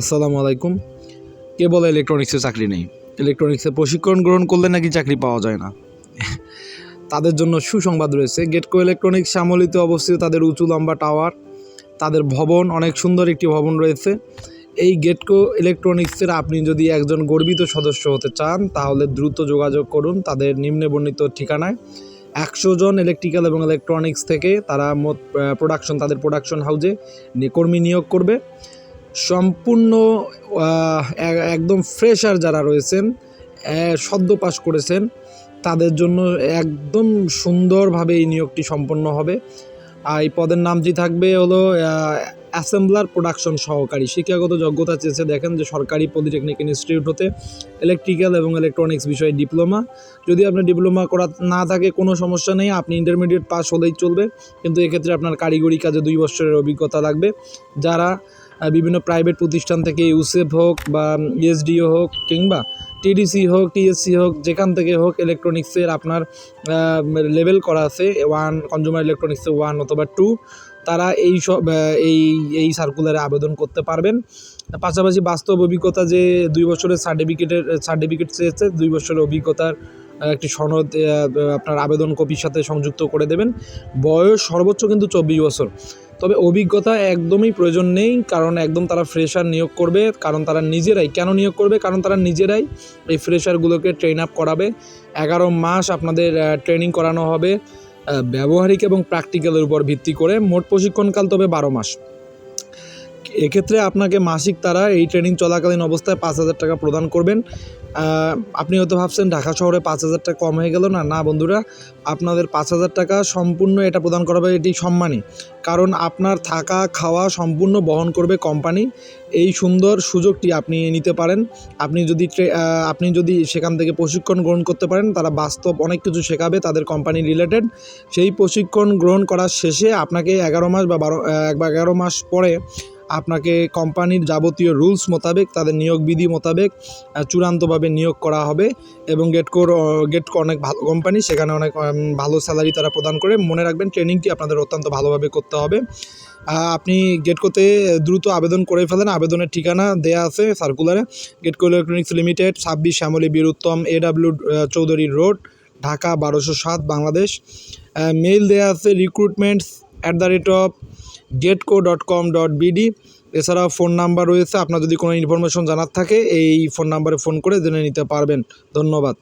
আসসালামু আলাইকুম। কে বলে ইলেকট্রনিক্সে চাকরি নেই? ইলেকট্রনিক্সে প্রশিক্ষণ গ্রহণ করলে নাকি চাকরি পাওয়া যায় না? তাদের জন্য সুসংবাদ রয়েছে। গেটকো ইলেকট্রনিক্স শ্যামলিতে অবস্থিত তাদের উঁচু লম্বা টাওয়ার তাদের ভবন, অনেক সুন্দর একটি ভবন রয়েছে। এই গেটকো ইলেকট্রনিক্সের আপনি যদি একজন গর্বিত সদস্য হতে চান, তাহলে দ্রুত যোগাযোগ করুন তাদের নিম্নে বর্ণিত ঠিকানায়। একশো জন ইলেকট্রিক্যাল এবং ইলেকট্রনিক্স থেকে তারা মোট প্রোডাকশন তাদের প্রোডাকশন হাউজে কর্মী নিয়োগ করবে। সম্পূর্ণ একদম ফ্রেশার যারা রয়েছেন সদ্য পাস করেছেন, তাদের জন্য একদম সুন্দরভাবে এই নিয়োগটি সম্পন্ন হবে। আর এই পদের নামটি থাকবে হলো অ্যাসেম্বলার প্রোডাকশন সহকারী। শিক্ষাগত যোগ্যতা চেয়েছে, দেখেন যে সরকারি পলিটেকনিক ইনস্টিটিউট হতে ইলেকট্রিক্যাল এবং ইলেকট্রনিক্স বিষয়ে ডিপ্লোমা। যদি আপনার ডিপ্লোমা করা না থাকে, কোনো সমস্যা নেই, আপনি ইন্টারমিডিয়েট পাস হলেই চলবে। কিন্তু এক্ষেত্রে আপনার কারিগরি কাজে দুই বছরের অভিজ্ঞতা লাগবে। যারা বিভিন্ন প্রাইভেট প্রতিষ্ঠান থেকে ইউসেফ হোক বা ইএসডিও হোক কিংবা টিডিসি হোক টিএসসি হোক, যেখান থেকে হোক ইলেকট্রনিক্সের আপনার লেভেল করা আছে ওয়ান কনজিউমার ইলেকট্রনিক্সে ওয়ান অথবা টু তারা এই সব এই এই সার্কুলারে আবেদন করতে পারবেন। পাশাপাশি বাস্তব অভিজ্ঞতা যে দুই বছরের সার্টিফিকেটের সার্টিফিকেট চেয়েছে, দুই বছরের অভিজ্ঞতার একটি সনদ আপনার আবেদন কপির সাথে সংযুক্ত করে দেবেন। বয়স সর্বোচ্চ কিন্তু চব্বিশ বছর। তবে অভিজ্ঞতা একদমই প্রয়োজন নেই, কারণ একদম তারা ফ্রেশার নিয়োগ করবে, কারণ তারা নিজেরাই, কেন নিয়োগ করবে? কারণ তারা নিজেরাই এই ফ্রেশারগুলোকে ট্রেন আপ করাবে। এগারো মাস আপনাদের ট্রেনিং করানো হবে ব্যবহারিক এবং প্র্যাকটিক্যালের উপর ভিত্তি করে। মোট প্রশিক্ষণকাল তবে বারো মাস। এক্ষেত্রে আপনাকে মাসিক তারা এই ট্রেনিং চলাকালীন অবস্থায় পাঁচ হাজার টাকা প্রদান করবেন। আপনি হয়তো ভাবছেন, ঢাকা শহরে পাঁচ হাজার টাকা কম হয়ে গেল। না না বন্ধুরা, আপনাদের পাঁচ হাজার টাকা সম্পূর্ণ এটা প্রদান করা হবে, এটি সম্মানী কারণ আপনার থাকা, খাওয়া সম্পূর্ণ বহন করবে কোম্পানি। এই সুন্দর সুযোগটি আপনি নিতে পারেন। আপনি যদি আপনি যদি সেখান থেকে প্রশিক্ষণ গ্রহণ করতে পারেন, তারা বাস্তব অনেক কিছু শেখাবে তাদের কোম্পানি রিলেটেড। সেই প্রশিক্ষণ গ্রহণ করার শেষে আপনাকে এগারো মাস বা বারো এক বা এগারো মাস পরে আপনাকে কোম্পানির যাবতীয় রুলস মোতাবেক, তাদের নিয়োগ বিধি মোতাবেক চূড়ান্তভাবে নিয়োগ করা হবে এবং গেটকোর গেটকো অনেক ভালো কোম্পানি, সেখানে অনেক ভালো স্যালারি তারা প্রদান করে। মনে রাখবেন, ট্রেনিংটি আপনাদের অত্যন্ত ভালোভাবে করতে হবে। আপনি গেটকোতে দ্রুত আবেদন করে ফেলেন। আবেদনের ঠিকানা দেয়া আছে সার্কুলারে। গেটকো ইলেকট্রনিক্স লিমিটেড, ছাব্বিশ Shyamoli Bir Uttam A W Chowdhury road, Dhaka বারোশো সাত, বাংলাদেশ। মেইল দেয়া আছে recruitments at the rate of Getco dot com dot BD এছাড়াও ফোন নাম্বার রয়েছে। আপনার যদি কোনো ইনফরমেশন জানার থাকে, এই ফোন নাম্বারে ফোন করে জেনে নিতে পারবেন। ধন্যবাদ।